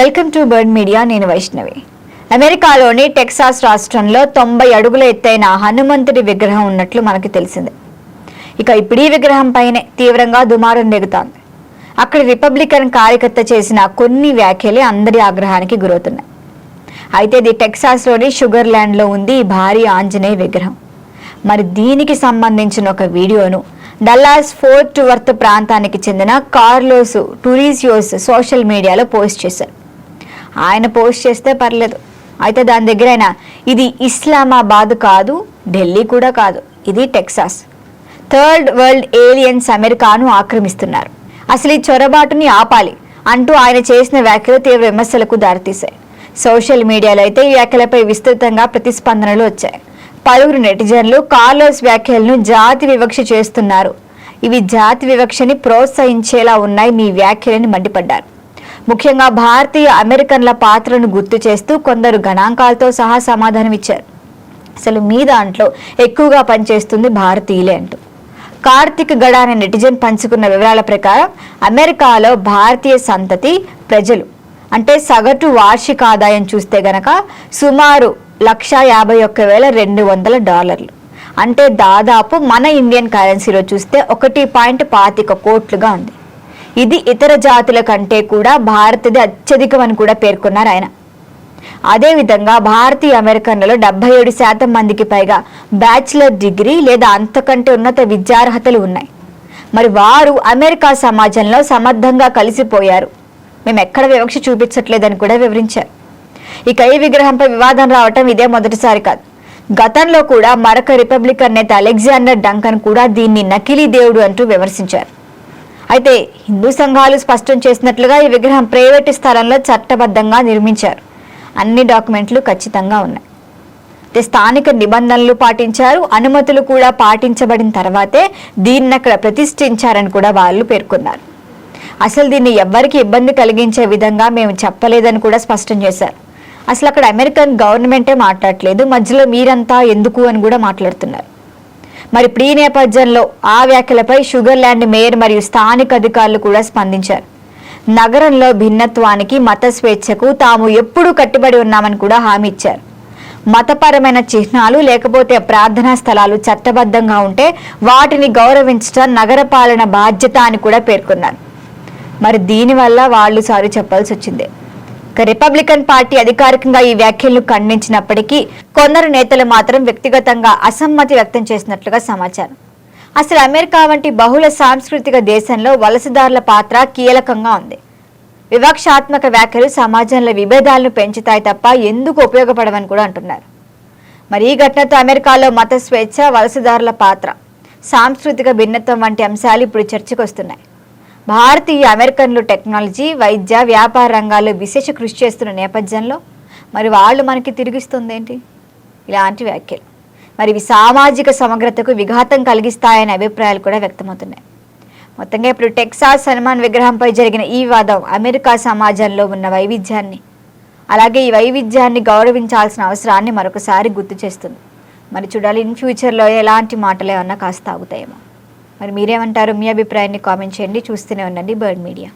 Welcome to bird media నేను వైష్ణవి. అమెరికాలోని Texas రాష్ట్రంలో తొంభై అడుగుల ఎత్తైన హనుమంతుడి విగ్రహం ఉన్నట్లు మనకి తెలిసింది. ఇక ఇప్పుడు ఈ విగ్రహం పైనే తీవ్రంగా దుమారం నెగుతోంది అక్కడ రిపబ్లికన్ కార్యకర్త చేసిన కొన్ని వ్యాఖ్యలే అందరి ఆగ్రహానికి గురవుతున్నాయి. అయితే ఇది టెక్సాస్లోని షుగర్ ల్యాండ్లో ఉంది ఈ భారీ ఆంజనేయ విగ్రహం. మరి దీనికి సంబంధించిన ఒక వీడియోను డల్లాస్ ఫోర్ట్ వర్త్ ప్రాంతానికి చెందిన కార్లోస్ టూరిసియోస్ సోషల్ మీడియాలో పోస్ట్ చేశారు. ఆయన పోస్ట్ చేస్తే పర్లేదు. అయితే దాని దగ్గర ఆయన ఇది ఇస్లామాబాద్ కాదు ఢిల్లీ కూడా కాదు ఇది టెక్సాస్. థర్డ్ వరల్డ్ ఏలియన్స్ అమెరికాను ఆక్రమిస్తున్నారు. అసలు ఈ చొరబాటుని ఆపాలి అంటూ ఆయన చేసిన వ్యాఖ్యలు తీవ్ర విమర్శలకు దారితీశాయి. సోషల్ మీడియాలో అయితే ఈ వ్యాఖ్యలపై విస్తృతంగా ప్రతిస్పందనలు వచ్చాయి. పలువురు నెటిజన్లు కార్లోస్ వ్యాఖ్యలను జాతి వివక్ష చేస్తున్నారు. ఇవి జాతి వివక్షని ప్రోత్సహించేలా ఉన్నాయి మీ వ్యాఖ్యలని మండిపడ్డారు. ముఖ్యంగా భారతీయ అమెరికన్ల పాత్రను గుర్తు చేస్తూ కొందరు గణాంకాలతో సహా సమాధానమిచ్చారు అసలు మీ దాంట్లో ఎక్కువగా పనిచేస్తుంది భారతీయులే అంటూ. కార్తిక్ గడ అనే నెటిజన్ పంచుకున్న వివరాల ప్రకారం అమెరికాలో భారతీయ సంతతి ప్రజలు అంటే సగటు వార్షిక ఆదాయం చూస్తే గనక సుమారు లక్ష యాభై ఒక్క వేల రెండు వందల డాలర్లు. అంటే దాదాపు మన ఇండియన్ కరెన్సీలో చూస్తే ఒకటి పాయింట్ పాతిక కోట్లుగా ఉంది. ఇది ఇతర జాతుల కంటే కూడా భారతది అత్యధికమని కూడా పేర్కొన్నారు ఆయన. అదేవిధంగా భారతీయ అమెరికన్లలో డెబ్బై ఏడు శాతం మందికి పైగా బ్యాచిలర్ డిగ్రీ లేదా అంతకంటే ఉన్నత విద్యార్హతలు ఉన్నాయి. మరి వారు అమెరికా సమాజంలో సమర్థంగా కలిసిపోయారు. మేము ఎక్కడ వివక్ష చూపించట్లేదని కూడా వివరించారు. ఇక ఈ విగ్రహంపై వివాదం రావటం ఇదే మొదటిసారి కాదు. గతంలో కూడా మరొక రిపబ్లికన్ నేత అలెగ్జాండర్ డంకన్ కూడా దీన్ని నకిలీ దేవుడు అంటూ విమర్శించారు. అయితే హిందూ సంఘాలు స్పష్టం చేసినట్లుగా ఈ విగ్రహం ప్రైవేటు స్థలంలో చట్టబద్ధంగా నిర్మించారు. అన్ని డాక్యుమెంట్లు ఖచ్చితంగా ఉన్నాయి. అయితే స్థానిక నిబంధనలు పాటించారు. అనుమతులు కూడా పాటించబడిన తర్వాతే దీన్ని అక్కడ ప్రతిష్ఠించారని కూడా వాళ్ళు పేర్కొన్నారు. అసలు దీన్ని ఎవ్వరికి ఇబ్బంది కలిగించే విధంగా మేము చెప్పలేదని కూడా స్పష్టం చేశారు. అసలు అక్కడ అమెరికన్ గవర్నమెంటే మాట్లాడలేదు మధ్యలో మీరంతా ఎందుకు అని కూడా మాట్లాడుతున్నారు. మరి ఇప్పుడు ఈ నేపథ్యంలో ఆ వ్యాఖ్యలపై షుగర్ ల్యాండ్ మేయర్ మరియు స్థానిక అధికారులు కూడా స్పందించారు. నగరంలో భిన్నత్వానికి మత స్వేచ్ఛకు తాము ఎప్పుడూ కట్టుబడి ఉన్నామని కూడా హామీ ఇచ్చారు. మతపరమైన చిహ్నాలు లేకపోతే ప్రార్థనా స్థలాలు చట్టబద్ధంగా ఉంటే వాటిని గౌరవించడం నగరపాలన బాధ్యత అని కూడా పేర్కొన్నారు. మరి దీనివల్ల వాళ్ళు సారి చెప్పాల్సి వచ్చింది. రిపబ్లికన్ పార్టీ అధికారికంగా ఈ వ్యాఖ్యలను ఖండించినప్పటికీ కొందరు నేతలు మాత్రం వ్యక్తిగతంగా అసమ్మతి వ్యక్తం చేసినట్లుగా సమాచారం. అసలు అమెరికా వంటి బహుళ సాంస్కృతిక దేశంలో వలసదారుల పాత్ర కీలకంగా ఉంది. వివక్షాత్మక వ్యాఖ్యలు సమాజంలో విభేదాలను పెంచుతాయి తప్ప ఎందుకు ఉపయోగపడవని కూడా అంటున్నారు. మరి ఈ ఘటనతో అమెరికాలో మత స్వేచ్ఛ వలసదారుల పాత్ర సాంస్కృతిక భిన్నత్వం వంటి అంశాలు ఇప్పుడు చర్చకు వస్తున్నాయి. భారతీయ అమెరికన్లు టెక్నాలజీ వైద్య వ్యాపార రంగాల్లో విశేష కృషి చేస్తున్న నేపథ్యంలో మరి వాళ్ళు మనకి తిరిగిస్తుంది ఏంటి ఇలాంటి వ్యాఖ్యలు. మరి ఇవి సామాజిక సమగ్రతకు విఘాతం కలిగిస్తాయనే అభిప్రాయాలు కూడా వ్యక్తమవుతున్నాయి. మొత్తంగా ఇప్పుడు టెక్సాస్ హనుమాన్ విగ్రహంపై జరిగిన ఈ వివాదం అమెరికా సమాజంలో ఉన్న వైవిధ్యాన్ని అలాగే ఈ వైవిధ్యాన్ని గౌరవించాల్సిన అవసరాన్ని మరొకసారి గుర్తు చేస్తుంది. మరి చూడాలి ఇన్ ఫ్యూచర్లో ఎలాంటి మాటలు ఏమన్నా కాస్త ఆగుతాయేమో. మరి మీరేమంటారు మీ అభిప్రాయాన్ని కామెంట్ చేయండి. చూస్తూనే ఉండండి బర్డ్ మీడియా.